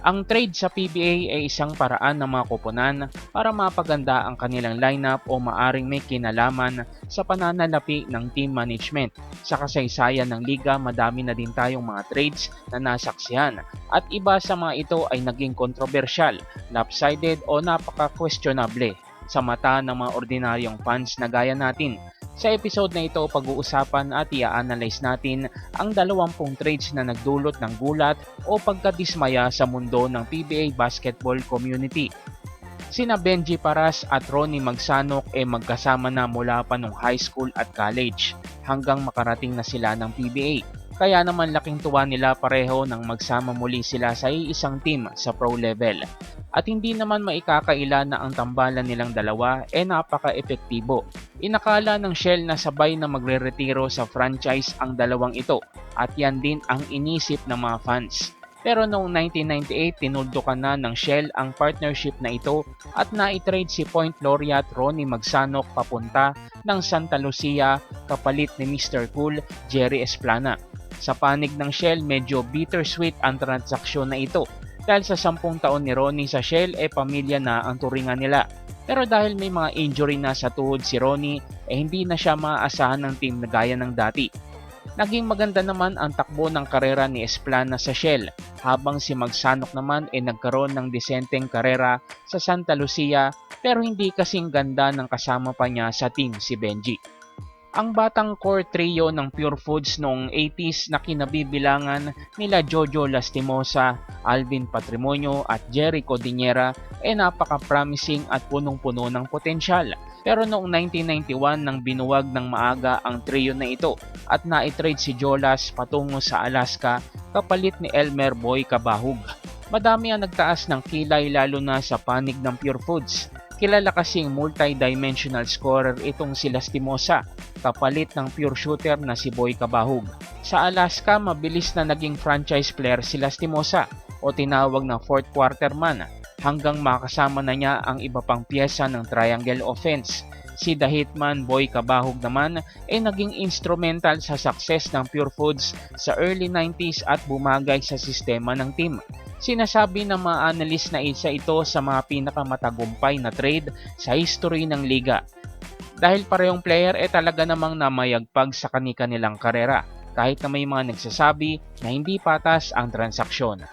Ang trade sa PBA ay isang paraan ng mga koponan para mapaganda ang kanilang lineup o maaring may kinalaman sa pananalapi ng team management. Sa kasaysayan ng liga, madami na din tayong mga trades na nasaksihan at iba sa mga ito ay naging kontrobersyal, lopsided o napaka-questionable sa mata ng mga ordinaryong fans na gaya natin. Sa episode na ito, pag-uusapan at i-analyze natin ang 20 trades na nagdulot ng gulat o pagkadismaya sa mundo ng PBA basketball community. Sina Benji Paras at Ronnie Magsanok ay magkasama na mula pa nung high school at college hanggang makarating na sila ng PBA. Kaya naman laking tuwa nila pareho nang magsama muli sila sa isang team sa pro level. At hindi naman maikakaila na ang tambalan nilang dalawa ay napaka-epektibo. Inakala ng Shell na sabay na magre-retiro sa franchise ang dalawang ito at yan din ang inisip ng mga fans. Pero noong 1998, tinuldukan na ng Shell ang partnership na ito at na-trade si Point Laureate Ronnie Magsanok papunta ng Santa Lucia kapalit ni Mr. Cool Jerry Esplana. Sa panig ng Shell, medyo bittersweet ang transaksyon na ito dahil sa sampung taon ni Ronnie sa Shell e eh, pamilya na ang turingan nila. Pero dahil may mga injury na sa tuhod si Ronnie, eh hindi na siya maaasahan ng team na gaya ng dati. Naging maganda naman ang takbo ng karera ni Esplana sa Shell, habang si Magsanok naman ay eh nagkaroon ng disenteng karera sa Santa Lucia pero hindi kasing ganda ng kasama pa niya sa team si Benji. Ang batang core trio ng Pure Foods noong 80s na kinabibilangan nila Jojo Lastimosa, Alvin Patrimonio at Jerry Codinera ay napaka-promising at punong-puno ng potensyal. Pero noong 1991 nang binuwag ng maaga ang trio na ito at na-trade si Jolas patungo sa Alaska kapalit ni Elmer Boy Kabahug. Madami ang nagtaas ng kilay lalo na sa panig ng Pure Foods Kilala kasing multi-dimensional scorer itong si Lastimosa, kapalit ng pure shooter na si Boy Kabahug. Sa Alaska, mabilis na naging franchise player si Lastimosa o tinawag na fourth quarter man hanggang makasama na niya ang iba pang pyesa ng triangle offense. Si The Hitman Boy Kabahug naman ay naging instrumental sa success ng Pure Foods sa early 90s at bumagay sa sistema ng team. Sinasabi ng mga analyst na isa ito sa mga pinakamatagumpay na trade sa history ng liga. Dahil parehong player ay eh talaga namang namayagpag sa kani-kanilang karera kahit na may mga nagsasabi na hindi patas ang transaksyon.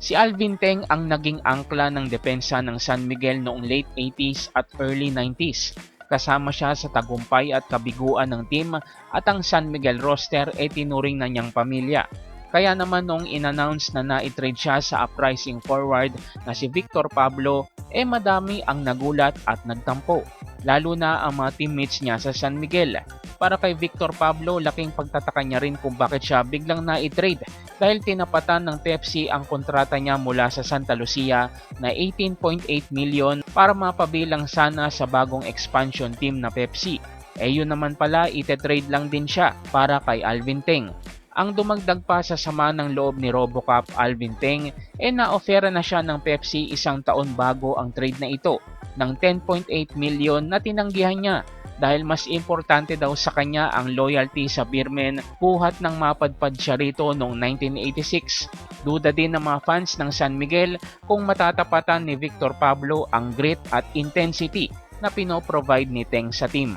Si Alvin Teng ang naging angkla ng depensa ng San Miguel noong late 80s at early 90s. Kasama siya sa tagumpay at kabiguan ng team at ang San Miguel roster ay tinuring na niyang pamilya. Kaya naman nung in-announce na na-trade siya sa uprising forward na si Victor Pablo, eh madami ang nagulat at nagtampo. Lalo na ang mga teammates niya sa San Miguel. Para kay Victor Pablo, laking pagtataka niya rin kung bakit siya biglang na-trade dahil tinapatan ng Pepsi ang kontrata niya mula sa Santa Lucia na 18.8 million para mapabilang sana sa bagong expansion team na Pepsi. Eh yun naman pala, ite-trade lang din siya para kay Alvin Teng. Ang dumagdag pa sa sama ng loob ni Robocop Alvin Teng e na-ofera na siya ng Pepsi isang taon bago ang trade na ito ng 10.8 million na tinanggihan niya dahil mas importante daw sa kanya ang loyalty sa Beermen buhat ng mapadpad siya rito noong 1986. Duda din ng mga fans ng San Miguel kung matatapatan ni Victor Pablo ang grit at intensity na pino-provide ni Teng sa team.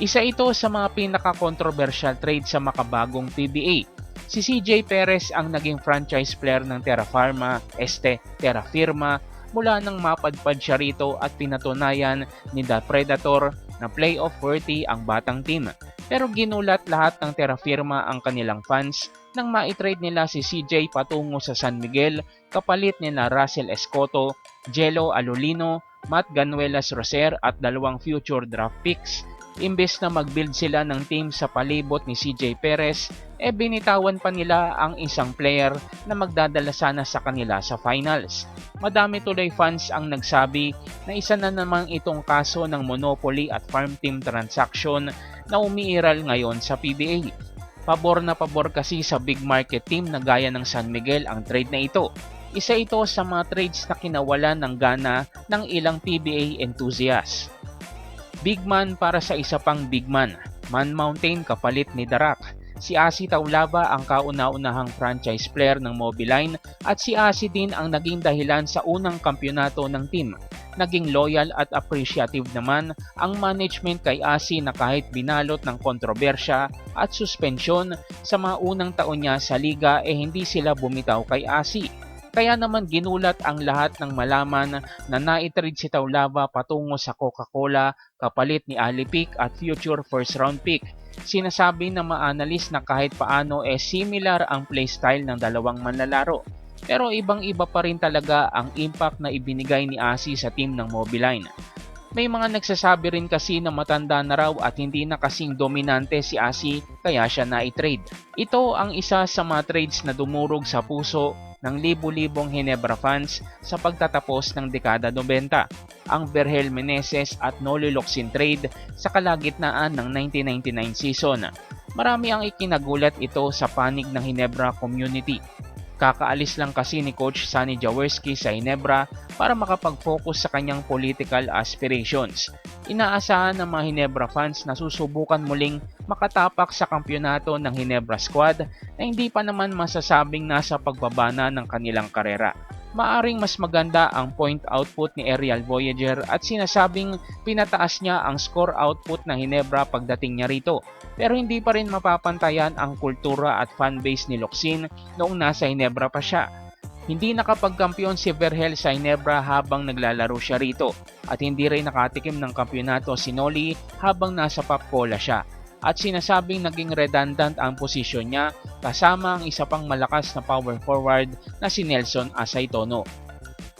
Isa ito sa mga pinaka-controversial trade sa makabagong PBA. Si CJ Perez ang naging franchise player ng Terra Pharma, este Terra Firma, mula nang mapadpad siya rito at pinatunayan ni The Predator na playoff worthy ang batang team. Pero ginulat lahat ng Terra Firma ang kanilang fans nang ma-trade nila si CJ patungo sa San Miguel kapalit nila Russell Escoto, Jello Alolino, Matt Ganuelas Roser at dalawang future draft picks Imbes na mag-build sila ng team sa palibot ni CJ Perez, e binitawan pa nila ang isang player na magdadala sana sa kanila sa finals. Madami tuloy fans ang nagsabi na isa na namang itong kaso ng monopoly at farm team transaction na umiiral ngayon sa PBA. Pabor na pabor kasi sa big market team na gaya ng San Miguel ang trade na ito. Isa ito sa mga trades na kinawalan ng gana ng ilang PBA enthusiasts. Big man para sa isa pang big man. Man Mountain kapalit ni Darak. Si Asi Taulaba ang kauna-unahang franchise player ng Mobiline at si Asi din ang naging dahilan sa unang kampyonato ng team. Naging loyal at appreciative naman ang management kay Asi na kahit binalot ng kontrobersya at suspensyon sa mga unang taon niya sa liga eh hindi sila bumitaw kay Asi. Kaya naman ginulat ang lahat ng malaman na naitrade si Taulava patungo sa Coca-Cola kapalit ni Alipik at future first round pick. Sinasabi ng mga analyst na kahit paano eh similar ang playstyle ng dalawang manlalaro. Pero ibang-iba pa rin talaga ang impact na ibinigay ni Asi sa team ng Mobiline. May mga nagsasabi rin kasi na matanda na raw at hindi na kasing dominante si Asi kaya siya na-trade. Ito ang isa sa mga trades na dumurog sa puso ng libu-libong Hinebra fans sa pagtatapos ng dekada 90, ang Berhel Meneses at Noli Locsin trade sa kalagitnaan ng 1999 season. Marami ang ikinagulat ito sa panig ng Hinebra community. Kakaalis lang kasi ni Coach Sunny Jaworski sa Hinebra para makapag-focus sa kanyang political aspirations. Inaasahan ng mga Hinebra fans na susubukan muling makatapak sa kampyonato ng Hinebra squad na hindi pa naman masasabing nasa pagbabana ng kanilang karera. Maaring mas maganda ang point output ni Aerial Voyager at sinasabing pinataas niya ang score output ng Hinebra pagdating niya rito. Pero hindi pa rin mapapantayan ang kultura at fanbase ni Loxin noong nasa Hinebra pa siya. Hindi nakapagkampiyon si Verhel sa Hinebra habang naglalaro siya rito at hindi rin nakatikim ng kampyonato si Noli habang nasa Papcola siya at sinasabing naging redundant ang posisyon niya kasama ang isa pang malakas na power forward na si Nelson Asaytono.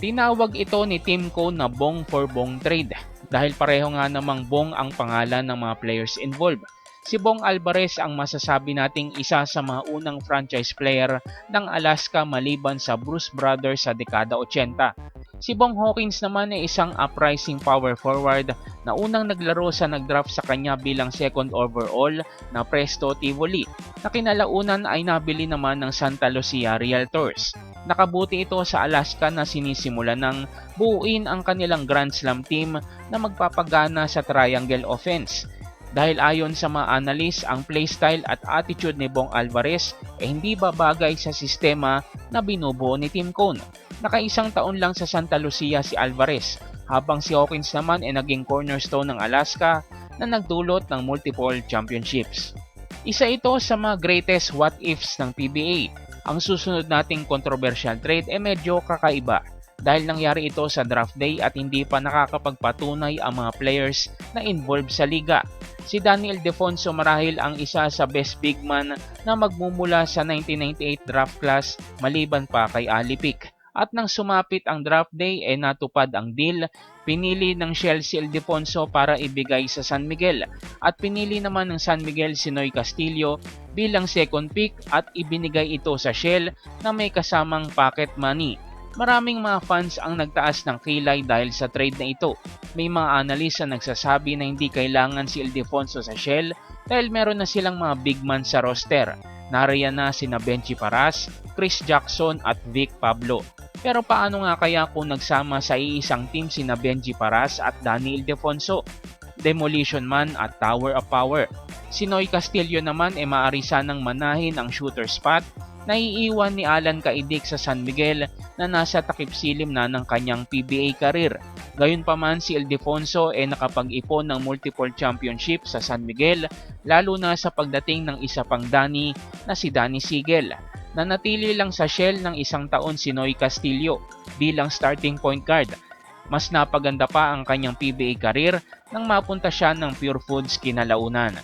Tinawag ito ni Team Co na Bong for Bong trade dahil pareho nga namang Bong ang pangalan ng mga players involved. Si Bong Alvarez ang masasabi nating isa sa mga unang franchise player ng Alaska maliban sa Bruce Brothers sa dekada 80. Si Bong Hawkins naman ay isang uprising power forward na unang naglaro sa nagdraft sa kanya bilang second overall na Presto Tivoli na kinalaunan ay nabili naman ng Santa Lucia Realtors. Nakabuti ito sa Alaska na sinisimula ng buuin ang kanilang Grand Slam team na magpapagana sa triangle offense dahil ayon sa mga analyst, ang playstyle at attitude ni Bong Alvarez ay hindi babagay sa sistema na binubuo ni Team Cone. Nakaisang taon lang sa Santa Lucia si Alvarez, habang si Hawkins naman ay naging cornerstone ng Alaska na nagdulot ng multiple championships. Isa ito sa mga greatest what-ifs ng PBA. Ang susunod nating controversial trade ay medyo kakaiba dahil nangyari ito sa draft day at hindi pa nakakapagpatunay ang mga players na involved sa liga. Si Daniel Defonso marahil ang isa sa best big man na magmumula sa 1998 draft class maliban pa kay Alipik. At nang sumapit ang draft day ay eh natupad ang deal, pinili ng Shell si Ildefonso para ibigay sa San Miguel at pinili naman ng San Miguel si Noy Castillo bilang second pick at ibinigay ito sa Shell na may kasamang pocket money. Maraming mga fans ang nagtaas ng kilay dahil sa trade na ito. May mga analisa nagsasabi na hindi kailangan si Ildefonso sa Shell dahil meron na silang mga big man sa roster. Nariyan na sina Benji Paras, Chris Jackson at Vic Pablo. Pero paano nga kaya kung nagsama sa iisang team sina Benji Paras at Danny Ildefonso? Demolition Man at Tower of Power. Si Noy Castillo naman ay maaari sanang manahin ang shooter spot naiiwan ni Alan Kaidik sa San Miguel na nasa takip silim na ng kanyang PBA career. Gayunpaman si Ildefonso ay nakapag-ipon ng multiple championship sa San Miguel lalo na sa pagdating ng isa pang Dani na si Danny Sigel. Nanatili lang sa Shell ng isang taon si Noy Castillo bilang starting point guard. Mas napaganda pa ang kanyang PBA career nang mapunta siya ng Pure Foods kinalaunan.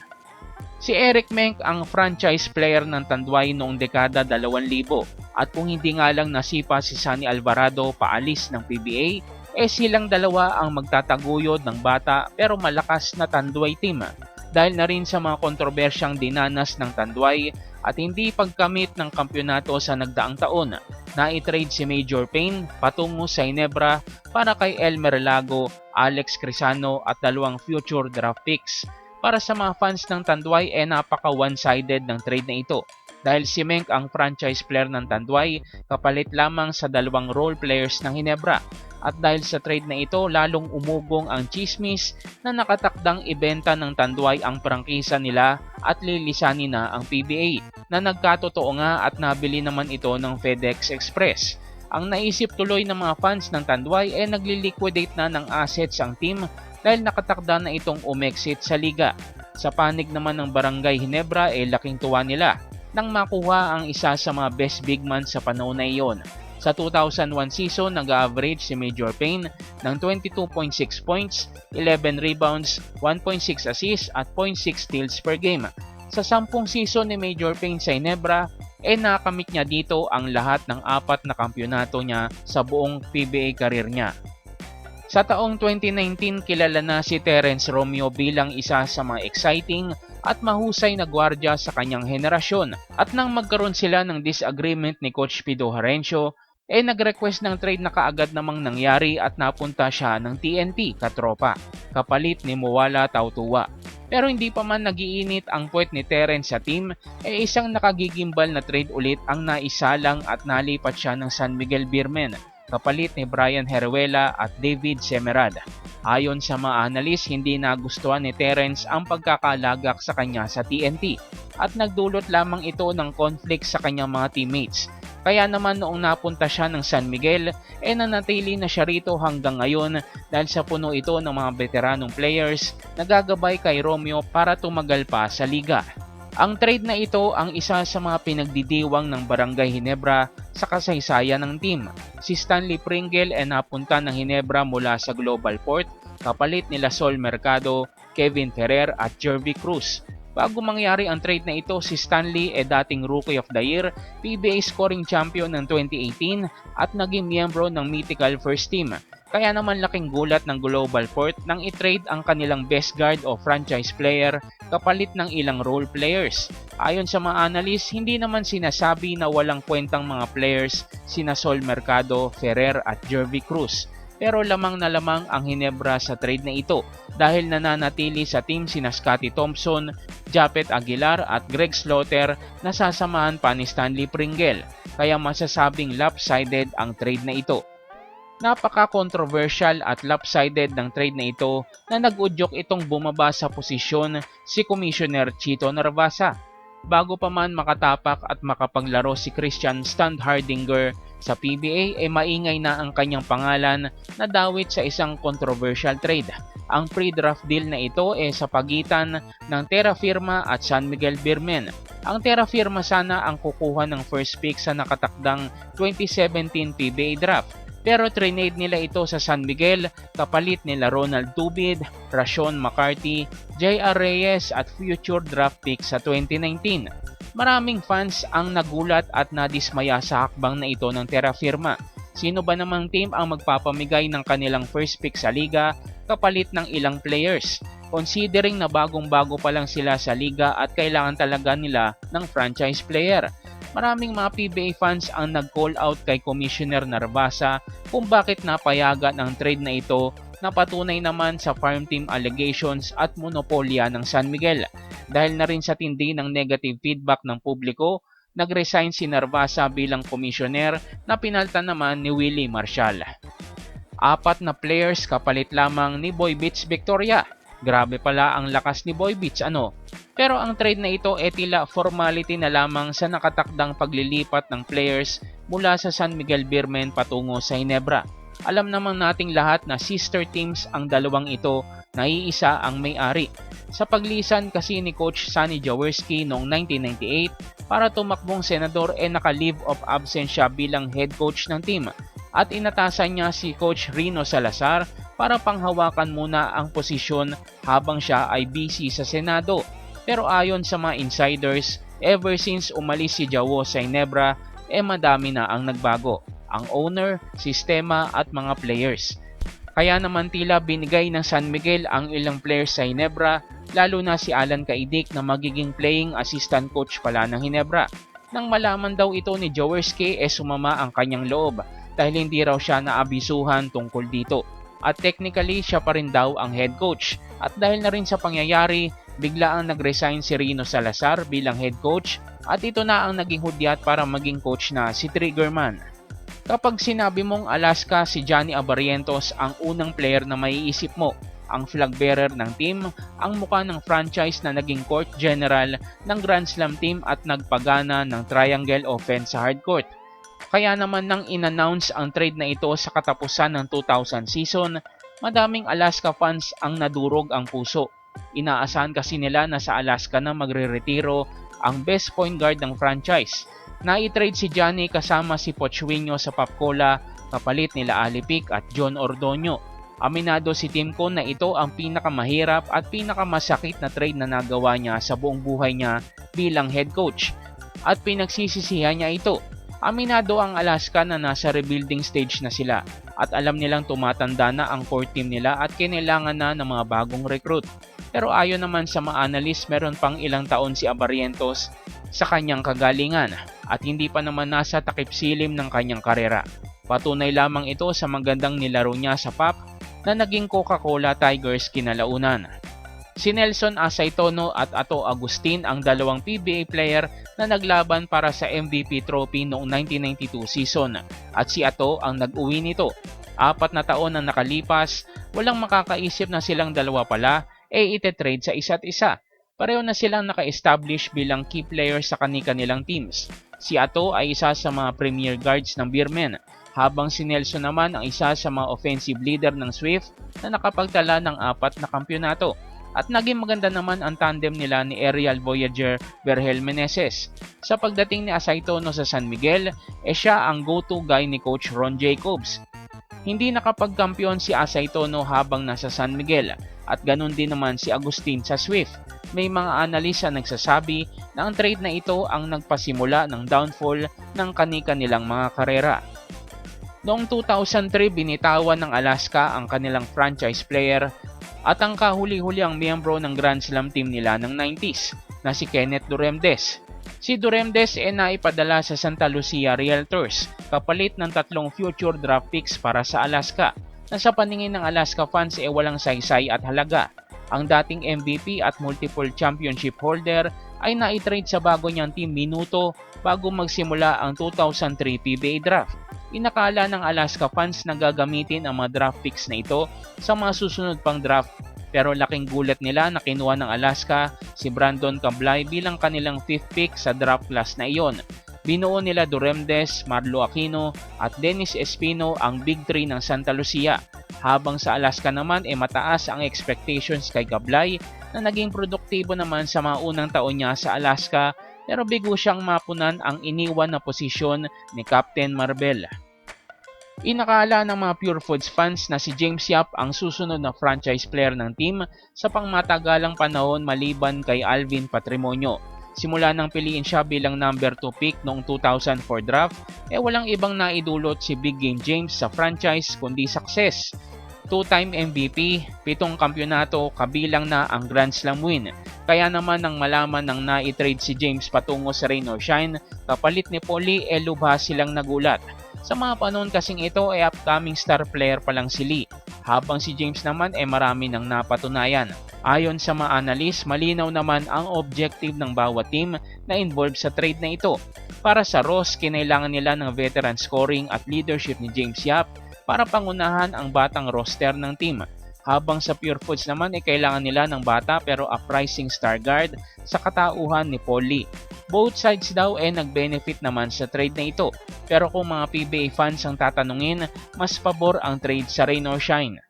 Si Eric Menk ang franchise player ng Tanduay noong dekada 2000 at kung hindi nga lang nasipa si Sunny Alvarado paalis ng PBA, eh silang dalawa ang magtataguyod ng bata pero malakas na Tanduay team dahil na rin sa mga kontrobersyang dinanas ng Tanduay at hindi pagkamit ng kampyonato sa nagdaang taon na i-trade si Major Payne patungo sa Inebra para kay Elmer Lago, Alex Crisano at dalawang future draft picks para sa mga fans ng Tanduay eh napaka one-sided ng trade na ito. Dahil si Menk ang franchise player ng Tanduay kapalit lamang sa dalawang role players ng Hinebra. At dahil sa trade na ito, lalong umugong ang chismis na nakatakdang ibenta ng Tanduay ang prangkisa nila at lilisanin na ang PBA na nagkatotoo nga at nabili naman ito ng FedEx Express. Ang naisip tuloy ng mga fans ng Tanduay ay nagli-liquidate na ng assets ang team dahil nakatakda na itong umexit sa liga. Sa panig naman ng Barangay Hinebra ay laking tuwa nila nang makuha ang isa sa mga best big man sa panahon na iyon. Sa 2001 season, nag-average si Major Payne ng 22.6 points, 11 rebounds, 1.6 assists at 0.6 steals per game. Sa 10 season ni Major Payne sa Inebra, eh nakamit niya dito ang lahat ng apat na kampyonato niya sa buong PBA career niya. Sa taong 2019, kilala na si Terence Romeo bilang isa sa mga exciting at mahusay na gwardya sa kanyang henerasyon. At nang magkaroon sila ng disagreement ni Coach Pido Harencio, eh nag-request ng trade na kaagad namang nangyari at napunta siya ng TNT katropa, kapalit ni Muwala Tautuwa. Pero hindi pa man nagiinit ang puwet ni Terence sa team, eh isang nakagigimbal na trade ulit ang naisalang at nalipat siya ng San Miguel Beermen kapalit ni Brian Heruela at David Semerad. Ayon sa mga analis, hindi nagustuhan ni Terence ang pagkakalagak sa kanya sa TNT at nagdulot lamang ito ng conflict sa kanyang mga teammates. Kaya naman noong napunta siya ng San Miguel, eh nanatili na siya rito hanggang ngayon dahil sa puno ito ng mga veteranong players na gagabay kay Romeo para tumagal pa sa liga. Ang trade na ito ang isa sa mga pinagdidiwang ng Barangay Hinebra sa kasaysayan ng team. Si Stanley Pringle ay napunta ng Hinebra mula sa Global Port, kapalit nila Sol Mercado, Kevin Ferrer at Jervy Cruz. Bago mangyari ang trade na ito, si Stanley ay dating Rookie of the Year, PBA Scoring Champion ng 2018 at naging miyembro ng Mythical First Team. Kaya naman laking gulat ng Global Port nang i-trade ang kanilang best guard o franchise player kapalit ng ilang role players. Ayon sa mga analyst, hindi naman sinasabi na walang kwentang mga players sina Sol Mercado, Ferrer at Jervy Cruz. Pero lamang na lamang ang Hinebra sa trade na ito dahil nananatili sa team sina Scotty Thompson, Japet Aguilar at Greg Slaughter na sasamahan pa ni Stanley Pringle. Kaya masasabing lopsided ang trade na ito. Napaka-controversial at lopsided ng trade na ito na nag-udyok itong bumaba sa posisyon si Commissioner Chito Narvasa. Bago pa man makatapak at makapaglaro si Christian Standhardinger sa PBA ay eh maingay na ang kanyang pangalan na dawit sa isang controversial trade. Ang pre-draft deal na ito ay eh sa pagitan ng Terra Firma at San Miguel Birmen. Ang Terra Firma sana ang kukuha ng first pick sa nakatakdang 2017 PBA draft pero trinade nila ito sa San Miguel kapalit nila Ronald Tubid, Rashawn McCarthy, J.R. Reyes at future draft pick sa 2019. Maraming fans ang nagulat at nadismaya sa hakbang na ito ng Terra Firma. Sino ba namang team ang magpapamigay ng kanilang first pick sa liga kapalit ng ilang players? Considering na bagong-bago pa lang sila sa liga at kailangan talaga nila ng franchise player. Maraming mga PBA fans ang nag-call out kay Commissioner Narvasa kung bakit napayagan ang trade na ito na patunay naman sa farm team allegations at monopolya ng San Miguel. Dahil na rin sa tindi ng negative feedback ng publiko, nag-resign si Narvasa bilang komisyoner na pinalta naman ni Willie Marshall. Apat na players kapalit lamang ni Boy Beats Victoria Grabe pala ang lakas ni Boy Beach ano. Pero ang trade na ito ay tila formality na lamang sa nakatakdang paglilipat ng players mula sa San Miguel Birmen patungo sa Hinebra. Alam naman nating lahat na sister teams ang dalawang ito na iisa ang may-ari. Sa paglisan kasi ni Coach Sunny Jaworski noong 1998 para tumakbong senador ay naka-leave of absence siya bilang head coach ng team at inatasan niya si Coach Rino Salazar para panghawakan muna ang posisyon habang siya ay busy sa Senado. Pero ayon sa mga insiders, ever since umalis si Jawo sa Inebra, eh madami na ang nagbago. Ang owner, sistema at mga players. Kaya naman tila binigay ng San Miguel ang ilang players sa Hinebra, lalo na si Alan Kaidik na magiging playing assistant coach pala ng Hinebra. Nang malaman daw ito ni Jaworski eh sumama ang kanyang loob dahil hindi raw siya naabisuhan tungkol dito at technically siya pa rin daw ang head coach. At dahil na rin sa pangyayari, bigla ang nag-resign si Rino Salazar bilang head coach at ito na ang naging hudyat para maging coach na si Triggerman. Kapag sinabi mong Alaska si Johnny Abarientos ang unang player na maiisip mo, ang flag bearer ng team, ang muka ng franchise na naging court general ng Grand Slam team at nagpagana ng triangle offense sa hardcourt. Kaya naman nang inannounce ang trade na ito sa katapusan ng 2000 season, madaming Alaska fans ang nadurog ang puso. Inaasahan kasi nila na sa Alaska na magre-retiro ang best point guard ng franchise. Na-trade si Johnny kasama si Pochwinyo sa Papcola kapalit nila Alipik at John Ordonio. Aminado si Timko na ito ang pinakamahirap at pinakamasakit na trade na nagawa niya sa buong buhay niya bilang head coach. At pinagsisisihan niya ito. Aminado ang Alaska na nasa rebuilding stage na sila at alam nilang tumatanda na ang core team nila at kinailangan na ng mga bagong recruit. Pero ayon naman sa mga analyst, meron pang ilang taon si Abarientos sa kanyang kagalingan at hindi pa naman nasa takip silim ng kanyang karera. Patunay lamang ito sa magandang nilaro niya sa PAP na naging Coca-Cola Tigers kinalaunan. Si Nelson Asaitono at Ato Agustin ang dalawang PBA player na naglaban para sa MVP trophy noong 1992 season at si Ato ang nag-uwi nito. Apat na taon na nakalipas, walang makakaisip na silang dalawa pala e eh ite-trade sa isa't isa. Pareho na silang naka-establish bilang key players sa kani-kanilang teams. Si Ato ay isa sa mga premier guards ng Beermen habang si Nelson naman ang isa sa mga offensive leader ng Swift na nakapagtala ng apat na kampyonato. At naging maganda naman ang tandem nila ni Aerial Voyager Berhel Meneses. Sa pagdating ni Asaitono sa San Miguel, eh siya ang go-to guy ni Coach Ron Jacobs. Hindi nakapagkampiyon si Asaitono habang nasa San Miguel at ganun din naman si Agustin sa Swift. May mga analisa nagsasabi na ang trade na ito ang nagpasimula ng downfall ng kani-kanilang mga karera. Noong 2003, binitawan ng Alaska ang kanilang franchise player at ang kahuli-huli ang miyembro ng Grand Slam team nila ng 90s na si Kenneth Duremdes. Si Duremdes ay naipadala sa Santa Lucia Realtors kapalit ng tatlong future draft picks para sa Alaska na sa paningin ng Alaska fans ay walang saysay at halaga. Ang dating MVP at multiple championship holder ay naitrade sa bago niyang team minuto bago magsimula ang 2003 PBA draft. Inakala ng Alaska fans na gagamitin ang mga draft picks na ito sa mga susunod pang draft pero laking gulat nila na kinuha ng Alaska si Brandon Cablay bilang kanilang 5th pick sa draft class na iyon. Binuo nila Duremdes, Marlo Aquino at Dennis Espino ang Big 3 ng Santa Lucia. Habang sa Alaska naman ay eh, mataas ang expectations kay Cablay na naging produktibo naman sa mga unang taon niya sa Alaska pero bigo siyang mapunan ang iniwan na posisyon ni Captain Marbel. Inakala ng mga Pure Foods fans na si James Yap ang susunod na franchise player ng team sa pangmatagalang panahon maliban kay Alvin Patrimonio. Simula nang piliin siya bilang number 2 pick noong 2004 draft, eh walang ibang naidulot si Big Game James sa franchise kundi success. Two-time MVP, pitong kampyonato kabilang na ang Grand Slam win. Kaya naman nang malaman ng naitrade si James patungo sa Rain or Shine, kapalit ni Polly e lubha silang nagulat. Sa mga panahon kasing ito ay upcoming star player pa lang si Lee, habang si James naman ay marami nang napatunayan. Ayon sa mga analyst, malinaw naman ang objective ng bawat team na involved sa trade na ito. Para sa Ross, kinailangan nila ng veteran scoring at leadership ni James Yap para pangunahan ang batang roster ng team. Habang sa Pure Foods naman ay kailangan nila ng bata pero uprising star guard sa katauhan ni Paul Lee. Both sides daw ay nag-benefit naman sa trade na ito. Pero kung mga PBA fans ang tatanungin, mas pabor ang trade sa Rain or Shine.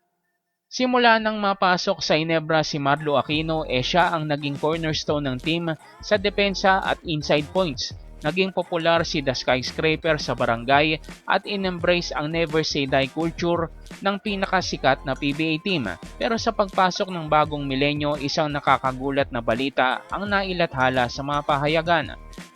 Simula nang mapasok sa Inebra si Marlo Aquino, eh siya ang naging cornerstone ng team sa depensa at inside points Naging popular si The Skyscraper sa barangay at in-embrace ang Never Say Die culture ng pinakasikat na PBA team. Pero sa pagpasok ng bagong milenyo, isang nakakagulat na balita ang nailathala sa mga pahayagan.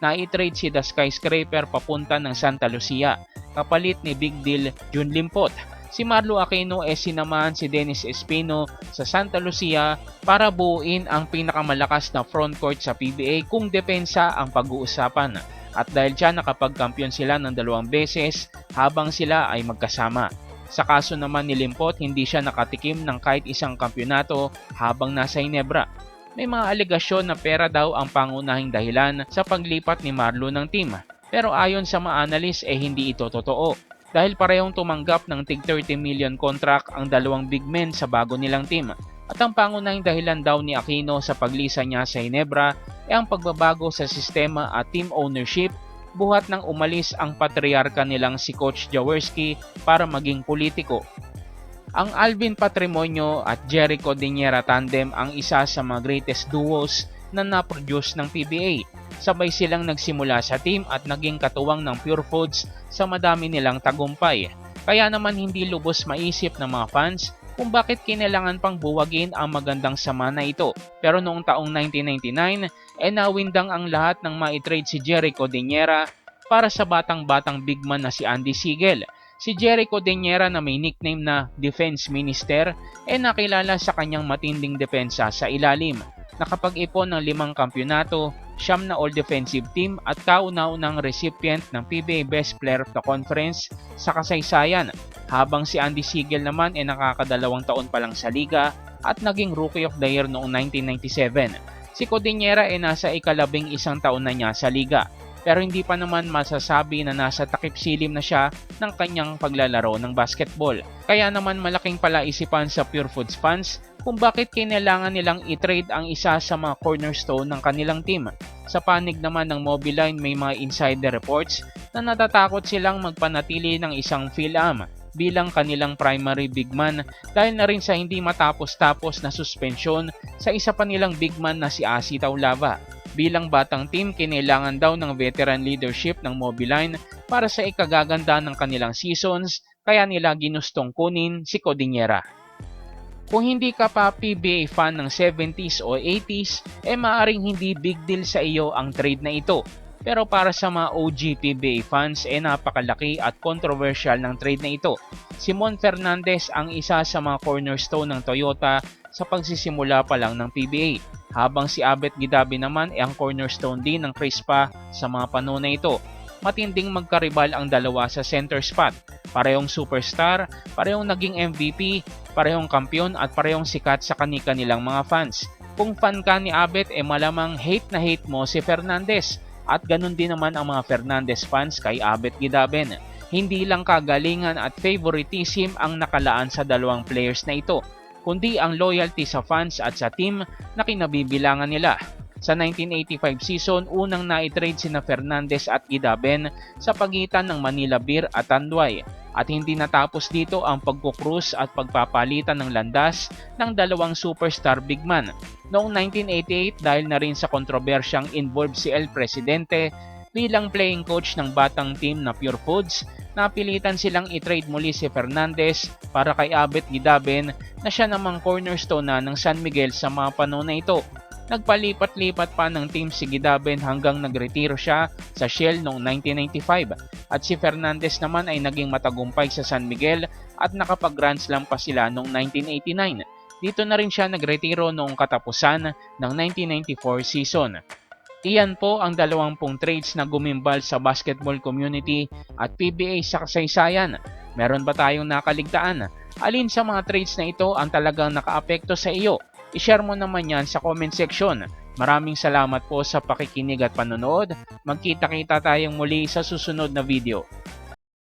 Naitrade si The Skyscraper papunta ng Santa Lucia, kapalit ni Big Deal Jun Limpot si Marlo Aquino e sinamahan si Dennis Espino sa Santa Lucia para buuin ang pinakamalakas na frontcourt sa PBA kung depensa ang pag-uusapan. At dahil dyan nakapagkampiyon sila ng dalawang beses habang sila ay magkasama. Sa kaso naman ni Limpot, hindi siya nakatikim ng kahit isang kampyonato habang nasa Inebra. may mga alegasyon na pera daw ang pangunahing dahilan sa paglipat ni Marlo ng team. Pero ayon sa mga analyst eh hindi ito totoo. Dahil parehong tumanggap ng tig 30 million contract ang dalawang big men sa bago nilang team. At ang pangunahing dahilan daw ni Aquino sa paglisa niya sa Hinebra ay ang pagbabago sa sistema at team ownership buhat nang umalis ang patriarka nilang si Coach Jaworski para maging politiko. Ang Alvin Patrimonio at Jericho Diniera tandem ang isa sa mga greatest duos na na-produce ng PBA. Sabay silang nagsimula sa team at naging katuwang ng Pure Foods sa madami nilang tagumpay. Kaya naman hindi lubos maisip ng mga fans kung bakit kinailangan pang buwagin ang magandang sama na ito. Pero noong taong 1999, e nawindang ang lahat ng maitrade si Jericho Diniera para sa batang-batang bigman na si Andy Siegel. Si Jericho Diniera na may nickname na Defense Minister ay nakilala sa kanyang matinding depensa sa ilalim. Nakapag-ipon ng limang kampyonato, siyam na all-defensive team at kauna-unang recipient ng PBA Best Player of the Conference sa kasaysayan habang si Andy Siegel naman ay nakakadalawang taon pa lang sa liga at naging Rookie of the Year noong 1997. Si Codinera ay nasa ikalabing isang taon na niya sa liga pero hindi pa naman masasabi na nasa takip silim na siya ng kanyang paglalaro ng basketball. Kaya naman malaking palaisipan sa Pure Foods fans kung bakit kinailangan nilang i-trade ang isa sa mga cornerstone ng kanilang team. Sa panig naman ng Mobiline may mga insider reports na natatakot silang magpanatili ng isang Phil-Am bilang kanilang primary big man dahil na rin sa hindi matapos-tapos na suspensyon sa isa pa nilang big man na si Asi Taulava. Bilang batang team, kinailangan daw ng veteran leadership ng Mobiline para sa ikagaganda ng kanilang seasons kaya nila ginustong kunin si Codinera. Kung hindi ka pa PBA fan ng 70s o 80s, eh maaring hindi big deal sa iyo ang trade na ito. Pero para sa mga OG PBA fans, eh napakalaki at controversial ng trade na ito. Simon Fernandez ang isa sa mga cornerstone ng Toyota sa pagsisimula pa lang ng PBA habang si Abet Gidabi naman ay ang cornerstone din ng Crispa sa mga panahon na ito. Matinding magkaribal ang dalawa sa center spot. Parehong superstar, parehong naging MVP, parehong kampiyon at parehong sikat sa kanika nilang mga fans. Kung fan ka ni Abet, eh malamang hate na hate mo si Fernandez. At ganun din naman ang mga Fernandez fans kay Abet Gidaben. Hindi lang kagalingan at favoritism ang nakalaan sa dalawang players na ito kundi ang loyalty sa fans at sa team na kinabibilangan nila. Sa 1985 season, unang na-trade sina Fernandez at Gidaben sa pagitan ng Manila Beer at Tanduay at hindi natapos dito ang pagkukrus at pagpapalitan ng landas ng dalawang superstar bigman. Noong 1988 dahil na rin sa kontrobersyang involved si El Presidente bilang playing coach ng batang team na Pure Foods, napilitan silang i-trade muli si Fernandez para kay Abet Gidaben na siya namang cornerstone na ng San Miguel sa mga panahon na ito. Nagpalipat-lipat pa ng team si Gidaben hanggang nagretiro siya sa Shell noong 1995 at si Fernandez naman ay naging matagumpay sa San Miguel at nakapag Grand Slam pa sila noong 1989. Dito na rin siya nagretiro noong katapusan ng 1994 season. Iyan po ang dalawampung trades na gumimbal sa basketball community at PBA sa kasaysayan. Meron ba tayong nakaligtaan? Alin sa mga trades na ito ang talagang nakaapekto sa iyo? I-share mo naman yan sa comment section. Maraming salamat po sa pakikinig at panonood. Magkita-kita tayong muli sa susunod na video.